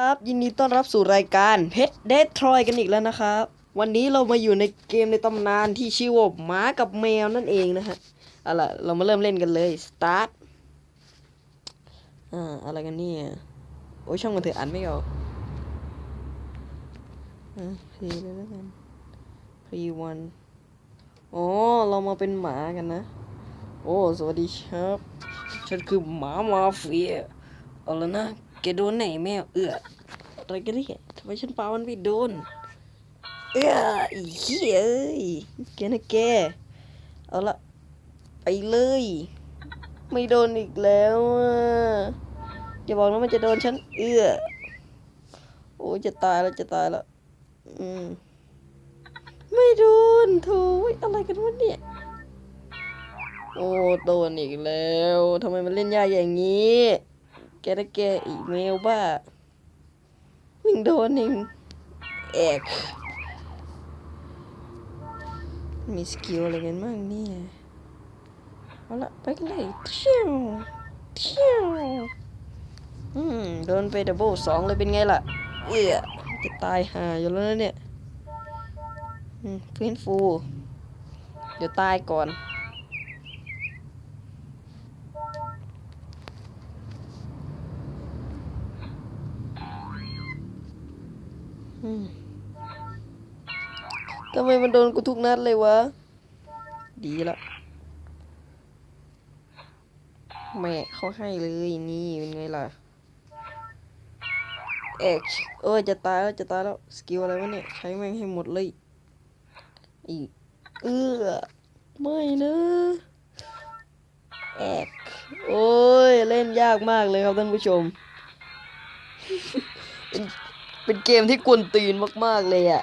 ครับยินดีต้อนรับสู่รายการเพชรเดททรอยกันอีกแล้วนะครับ วันนี้เรามาอยู่ในเกมในตำนานที่ชื่อว่าหมากับแมวนั่นเองนะฮะเอาล่ะเรามาเริ่มเล่นกันเลยสตาร์ทอ่าอะไรกันเนี่ยโอ้ยช่างมันเถอะอ่านไม่ออกอะพีเลยแล้วกันพีวันอ๋อเรามาเป็นหมากันนะ โอ้ สวัสดีครับ ฉันคือหมามาเฟียเอาล้วนะ แกโดนไหนแมวเอืออะไรกันเนี่ยทำไมฉันปามันไม่โดน เอืออีเหี้ยเอ้ยแกนะแก เอาละไปเลย ไม่โดนอีกแล้วอะอย่าบอกนะมันจะโดนฉัน เอื้อโอ้จะตายแล้วจะตายแล้วอืมไม่โดนโถูอะไรกันวะเนี่ย โอ้โดนอีกแล้วทำไมมันเล่นยากอย่างนี้ แกได้แกอีเมลบ้าวิ่งโดนเองแอกมีสกิลอะไรกันบ้างเนี่ยเอาละไปกันเลยเที่ยวเที่ยวอืมโดนไปดับเบิลสองเลยเป็นไงล่ะ เอื้อจะตายห่าอยู่แล้วนะเนี่ยอืมฟื้นฟู เดี๋ยวตายก่อน อืม ทำไมมันโดนกูทุกนัดเลยวะ ดีละ แม่เขาให้เลยนี่เป็นไงล่ะเอกเออจะตายแล้วจะตายแล้ว สกิลอะไรวะเนี่ย ใช้แม่งให้หมดเลย อีก เออไม่นะเอกโอ้ย เล่นยากมากเลยครับท่านผู้ชม เป็นเกมที่กวนตีนมาก ๆ เลยอะ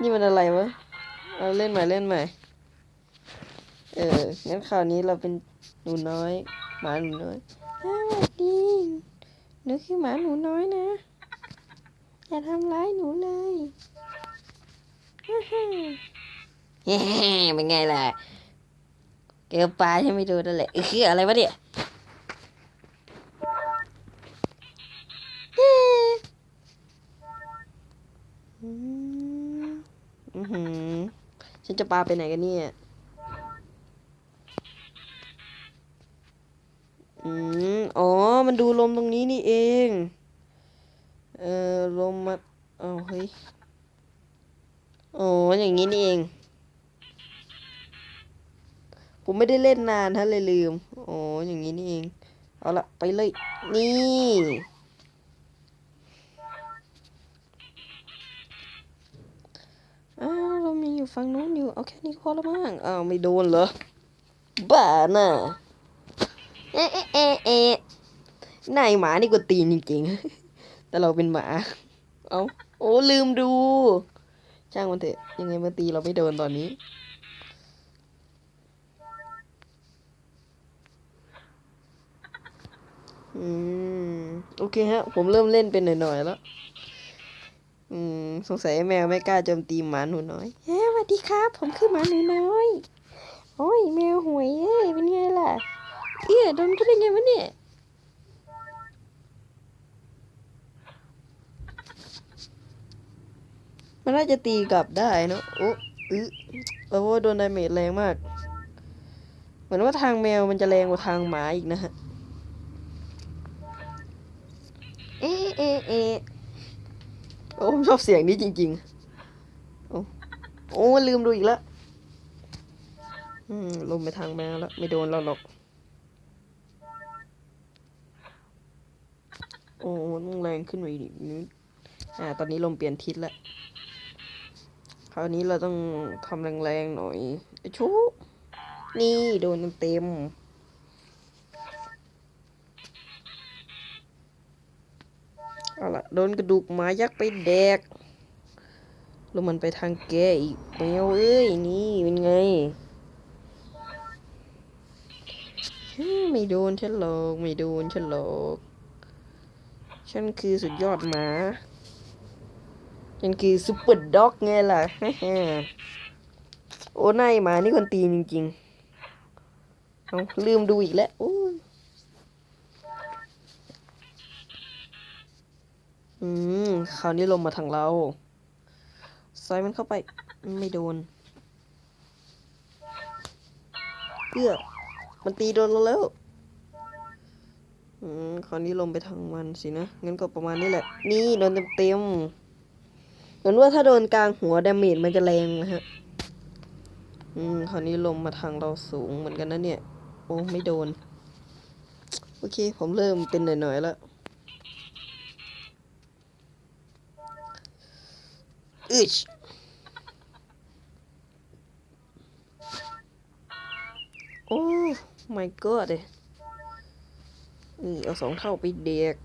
นี่มันอะไรวะ เอาเล่นใหม่เล่นใหม่ เออ งั้นคราวนี้เราเป็นหนูน้อย หมาหนูน้อยสวัสดีหนูคือหมาหนูน้อยนะ อย่าทำร้ายหนูเลยฮ่าฮ่าเฮ้เป็นไงล่ะ เกลปลาใช่ไหมดูนั่นแหละเออคืออะไรวะเนี่ย อือหือ ฉันจะปาไปไหนกันเนี่ย อืมอ๋อ มันดูลมตรงนี้นี่เอง เออลมมาเอาเฮ้ยอ๋ออย่างนี้นี่เอง ผมไม่ได้เล่นนานฮะเลยลืมอ๋ออย่างนี้นี่เอง เอาละไปเลย นี่ อ้าวเรามีอยู่ฝั่งนู้นอยู่ เอาแค่นี้พอแล้วมั้งอ้าวไม่โดนเหรอ บ้าน่ะ เอ๊ะเอ๊ะเอ๊ะเอ๊ะนายหมานี่ก็ตีนจริงๆ แต่เราเป็นหมา เอาโอ้ลืมดูช่างมันเถอะ ยังไงมันตีเราไม่โดนตอนนี้ อืม โอเคฮะ ผมเริ่มเล่นเป็นหน่อยๆแล้ว อืมสงสัยแมวไม่กล้าโจมตีหมาหนูน้อยเฮ้สวัสดีครับ ผมคือหมาหนูน้อย โอ้ยแมวหวยเอ้ยเป็นไงล่ะ เอี้ยโดนก็ได้ไงวะเนี่ยมันน่าจะตีกลับได้เนอะโอ้อื้อโอ้โหโดนดาเมจแรงมาก เหมือนว่าทางแมวมันจะแรงกว่าทางหมาอีกนะฮะ เอะเอะเอะ โอ้ผมชอบเสียงนี้จริง ๆ โอ้โอ้ลืมดูอีกแล้วอืมลงไปทางแมวแล้ว ไม่โดนเราหรอก โอ้ต้องแรงขึ้นไปอีกนิดอ่า ตอนนี้ลมเปลี่ยนทิศแล้ว คราวนี้เราต้องทำแรงๆหน่อยไอ้ชูนี่โดนเต็มๆ เอาละโดนกระดูกหมายักษ์ไปแดก แล้วมันไปทางแกอีกแมวเอ้ย นี่เป็นไง ไม่โดนฉันหรอก ไม่โดนฉันหรอก ฉันคือสุดยอดหมา ฉันคือซุปเปอร์ด็อกไงล่ะ โอ้นายหมานี่คนตีนจริงๆ เอาลืมดูอีกแล้วโอ้ย อืม คราวนี้ลมมาทางเราใส่มันเข้าไป ไม่โดนเพื่อมันตีโดนเราแล้วอืมคราวนี้ลมไปทางมันสินะ งั้นก็ประมาณนี้แหละ นี่โดนเต็มๆเหมือนว่าถ้าโดนกลางหัวดาเมจมันจะแรงนะฮะ อืมคราวนี้ลมมาทางเราสูงเหมือนกันนะเนี่ย โอ้ไม่โดน โอเค ผมเริ่มเป็นหน่อยๆแล้ว อึชโอ้ my god เลยนี่เอาสองเท่าไปเด็ก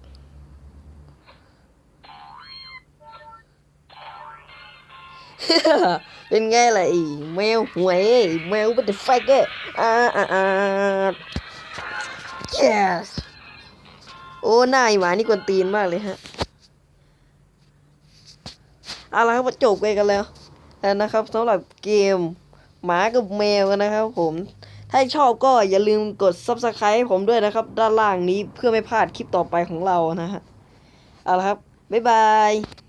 เป็นไงล่ะไอ้แมวหวยแมวเป็นเดอะไฟเกอร์อ่าอ่าอ่า yes โอ้หน้าไอ้หมานี่กวนตีนมากเลยฮะ เอาละครับมาจบไปกันแล้วแล้วนะครับสำหรับเกมหมากับแมวกันนะครับผม ถ้าชอบก็อย่าลืมกด subscribe ให้ผมด้วยนะครับ ด้านล่างนี้เพื่อไม่พลาดคลิปต่อไปของเรานะฮะเอาละครับ บ๊ายบาย